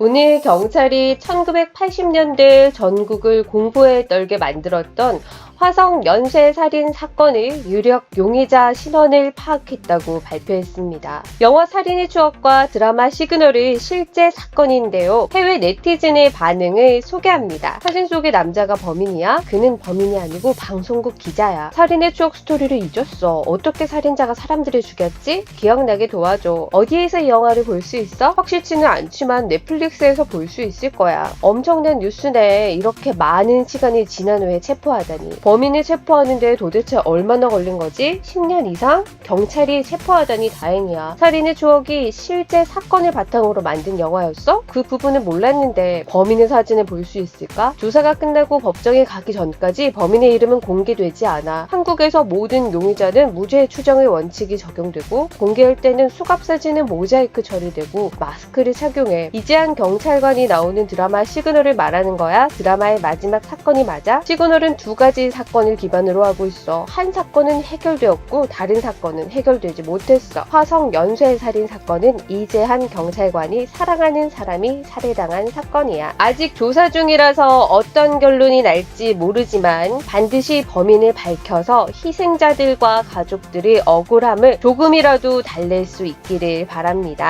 오늘 경찰이 1980년대 전국을 공포에 떨게 만들었던 화성 연쇄 살인 사건의 유력 용의자 신원을 파악했다고 발표했습니다. 영화 살인의 추억과 드라마 시그널의 실제 사건인데요. 해외 네티즌의 반응을 소개합니다. 사진 속의 남자가 범인이야? 그는 범인이 아니고 방송국 기자야. 살인의 추억 스토리를 잊었어. 어떻게 살인자가 사람들을 죽였지? 기억나게 도와줘. 어디에서 이 영화를 볼 수 있어? 확실치는 않지만 넷플릭스 에서 볼 수 있을 거야. 엄청난 뉴스네. 이렇게 많은 시간이 지난 후에 체포하다니. 범인을 체포하는데 도대체 얼마나 걸린 거지? 10년 이상? 경찰이 체포하다니 다행이야. 살인의 추억이 실제 사건을 바탕으로 만든 영화였어? 그 부분은 몰랐는데 범인의 사진을 볼 수 있을까? 조사가 끝나고 법정에 가기 전까지 범인의 이름은 공개되지 않아. 한국에서 모든 용의자는 무죄 추정의 원칙이 적용되고 공개할 때는 수갑 사진은 모자이크 처리되고 마스크를 착용해. 이재한 경찰관이 나오는 드라마 시그널을 말하는 거야. 드라마의 마지막 사건이 맞아? 시그널은 두 가지 사건을 기반으로 하고 있어. 한 사건은 해결되었고 다른 사건은 해결되지 못했어. 화성 연쇄 살인 사건은 이재한 경찰관이 사랑하는 사람이 살해당한 사건이야. 아직 조사 중이라서 어떤 결론이 날지 모르지만 반드시 범인을 밝혀서 희생자들과 가족들의 억울함을 조금이라도 달랠 수 있기를 바랍니다.